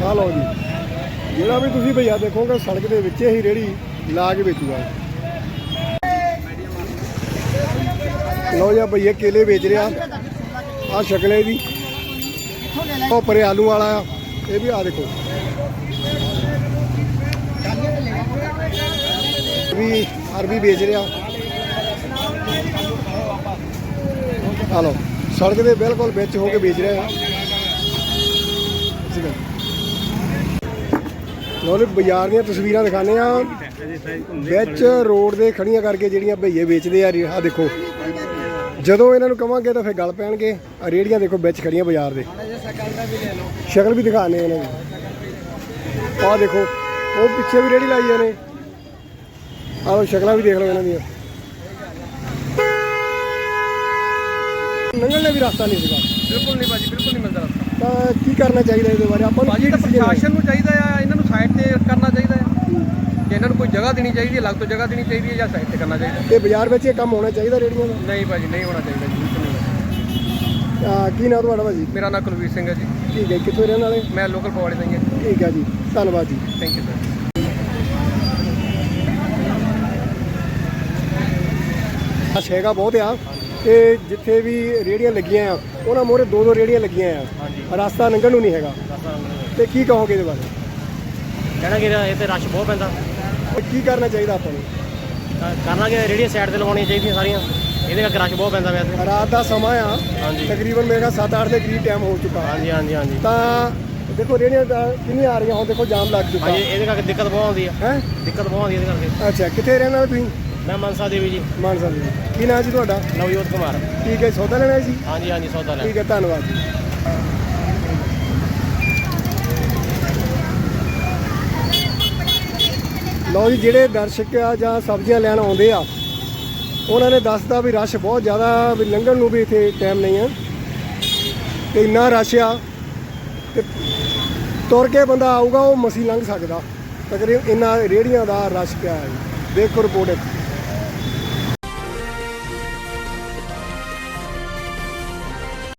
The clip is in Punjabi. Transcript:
ਕਹਿ ਲਓ ਜੀ। ਜਿਹੜਾ ਵੀ ਤੁਸੀਂ ਭਈਆ ਦੇਖੋਗੇ, ਸੜਕ ਦੇ ਵਿੱਚ ਹੀ ਰੇੜੀ ਲਾ ਕੇ ਵੇਚੂਗਾ। ਲਓ ਜੀ ਭਈਆ ਕੇਲੇ ਵੇਚ ਰਿਹਾ। ਆ ਸ਼ਕਲੇ ਦੀ ਉਹ ਪਰੇ ਆਲੂ ਵਾਲਾ ਆ। ਇਹ ਵੀ ਆ ਦੇਖੋ। ਵੀ ਅਰਬੀ ਵੇਚ ਰਿਹਾ। ਆ ਲਓ, ਸੜਕ ਦੇ ਬਿਲਕੁਲ ਵਿੱਚ ਹੋ ਕੇ ਵੇਚ ਰਿਹਾ। ਆ ਲੋਲੇ ਬਾਜ਼ਾਰ ਦੀਆਂ ਤਸਵੀਰਾਂ ਦਿਖਾਣੇ ਆ ਵਿੱਚ ਰੋਡ ਦੇ ਖੜੀਆਂ ਕਰਕੇ ਜਿਹੜੀਆਂ ਭਈਏ ਵੇਚਦੇ ਆ ਆ ਦੇਖੋ। ਜਦੋਂ ਇਹਨਾਂ ਨੂੰ ਕਵਾਂਗੇ ਤਾਂ ਫਿਰ ਗੱਲ ਪੈਣਗੇ। ਆ ਰੇੜੀਆਂ ਦੇਖੋ, ਵਿੱਚ ਖੜੀਆਂ ਬਾਜ਼ਾਰ ਦੇ। ਸ਼ਕਲ ਵੀ ਦਿਖਾਣੇ ਇਹਨਾਂ ਦੀ। ਆਹ ਦੇਖੋ, ਉਹ ਪਿੱਛੇ ਵੀ ਰੇੜੀ ਲਾਈ ਨੇ ਆਹ ਲਓ ਸ਼ਕਲਾਂ ਵੀ ਦੇਖ ਲਓ ਇਹਨਾਂ ਦੀਆਂ। ਨੰਗਲ ਨੇ ਵੀ ਰਸਤਾ ਨਹੀਂ ਸੀਗਾ। ਬਿਲਕੁਲ ਨਹੀਂ ਭਾਜੀ ਬਿਲਕੁਲ ਨਹੀਂ ਮਿਲਦਾ ਰਸਤਾ ਤਾਂ ਕੀ ਕਰਨਾ ਚਾਹੀਦਾ ਇਹਦੇ ਬਾਰੇ? ਆਪਾਂ ਨੂੰ ਭਾਜੀ decision ਪ੍ਰਸ਼ਾਸਨ ਨੂੰ ਚਾਹੀਦਾ ਆ ਇਹਨਾਂ ਨੂੰ ਸਾਈਡ ਤੇ ਕਰਨਾ ਚਾਹੀਦਾ ਆ। ਕਿ ਇਹਨਾਂ ਨੂੰ ਕੋਈ ਜਗ੍ਹਾ ਦੇਣੀ ਚਾਹੀਦੀ ਹੈ ਅਲੱਗ ਤੋਂ ਜਗ੍ਹਾ ਦੇਣੀ ਚਾਹੀਦੀ ਹੈ ਜਾਂ ਸਾਈਡ ਤੇ ਕਰਨਾ ਚਾਹੀਦਾ ਤੇ ਬਾਜ਼ਾਰ ਵਿੱਚ ਇਹ ਕੰਮ ਹੋਣਾ ਚਾਹੀਦਾ ਰੇੜੀਆਂ ਦਾ? ਨਹੀਂ ਭਾਜੀ ਨਹੀਂ ਹੋਣਾ ਚਾਹੀਦਾ ਜੀ ਬਿਲਕੁਲ ਨਹੀਂ ਹੋਣਾ। ਕੀ ਨਾਮ ਤੁਹਾਡਾ ਭਾਜੀ? ਮੇਰਾ ਨਾਮ ਕੁਲਵੀਰ ਸਿੰਘ ਹੈ ਜੀ। ਠੀਕ ਹੈ ਕਿੱਥੋਂ ਰਹਿਣ ਵਾਲੇ? ਮੈਂ ਲੋਕਲ ਪਵਾੜੇ ਦਾ ਹੀ ਹਾਂ। ਠੀਕ ਹੈ ਜੀ ਧੰਨਵਾਦ ਜੀ। ਥੈਂਕ ਯੂ ਸਰ ਸ਼ੇਗਾ ਬਹੁਤ ਆ। ਤੇ ਜਿੱਥੇ ਵੀ ਰੇੜੀਆਂ ਲੱਗੀਆਂ ਆ ਉਹਨਾਂ ਮੋਰੇ ਦੋ ਦੋ ਰੇੜੀਆਂ ਲੱਗੀਆਂ ਆ। ਰਸਤਾ ਲੰਘਣ ਨੂੰ ਨਹੀਂ ਹੈਗਾ। ਤੇ ਕੀ ਕਹੋਗੇ ਇਹਦੇ ਬਾਰੇ? ਕਹਿਣਾ ਕਿ ਇਹ ਤੇ ਰਸ਼ ਬਹੁਤ ਪੈਂਦਾ। ਤੇ ਕੀ ਕਰਨਾ ਚਾਹੀਦਾ ਆਪਾਂ ਨੂੰ? ਕਰਨਾ ਕਿ ਰੇੜੀਆਂ ਸਾਈਡ ਤੇ ਲਵਾਉਣੀਆਂ ਚਾਹੀਦੀਆਂ ਸਾਰੀਆਂ। ਇਹਦੇ ਕਰਕੇ ਰਸ਼ ਬਹੁਤ ਪੈਂਦਾ ਵੈਸੇ। ਰਾਤ ਦਾ ਸਮਾਂ ਆ। ਤਕਰੀਬਨ ਮੇਰਾ 7-8 ਦੇ ਕਰੀਬ ਟਾਈਮ ਹੋ ਚੁੱਕਾ। ਹਾਂਜੀ ਹਾਂਜੀ ਹਾਂਜੀ। ਤਾਂ ਦੇਖੋ ਰੇੜੀਆਂ ਕਿੰਨੀਆਂ ਆ ਰਹੀਆਂ ਹੁਣ ਦੇਖੋ ਜਾਮ ਲੱਗ ਚੁੱਕਾ। ਹਾਂਜੀ ਇਹਦੇ ਕਰਕੇ ਦਿੱਕਤ ਬਹੁਤ ਆਉਂਦੀ ਆ। ਹੈ? ਦਿੱਕਤ ਬਹੁਤ ਆਉਂਦੀ ਇਹਦੇ ਕਰਕੇ। ਅੱਛਾ ਕਿੱਥੇ ਰਹਿਣਾ ਤੁਸੀਂ? ਮੈਂ ਮਨਸਾ ਦੇਵੀ ਜੀ। ਮਾਨਸਾ ਜੀ ਕੀ ਨਾਮ ਜੀ ਤੁਹਾਡਾ? ਨਵਜੋਤ ਕੁਮਾਰ। ਠੀਕ ਹੈ ਸੌਦਾ ਲੈਣਾ ਜੀ? ਹਾਂਜੀ ਹਾਂਜੀ ਸੌਦਾ ਲੈ ਠੀਕ ਹੈ ਧੰਨਵਾਦ ਜੀ। ਲਓ ਜੀ ਜਿਹੜੇ ਦਰਸ਼ਕ ਆ ਜਾਂ ਸਬਜ਼ੀਆਂ ਲੈਣ ਆਉਂਦੇ ਆ ਉਹਨਾਂ ਨੇ ਦੱਸਦਾ ਵੀ ਰਸ਼ ਬਹੁਤ ਜ਼ਿਆਦਾ ਵੀ ਲੰਘਣ ਨੂੰ ਵੀ ਇੱਥੇ ਟਾਈਮ ਨਹੀਂ ਆ। ਤੇ ਇੰਨਾ ਰਸ਼ ਆ ਤੇ ਤੁਰ ਕੇ ਬੰਦਾ ਆਊਗਾ ਉਹ ਮਸੀ ਲੰਘ ਸਕਦਾ। ਤਕਰੀਬਨ ਇੰਨਾ ਰੇੜੀਆਂ ਦਾ ਰਸ਼ ਪਿਆ ਹੈ। ਦੇਖੋ ਰਿਪੋਰਟ ਇੱਥੇ।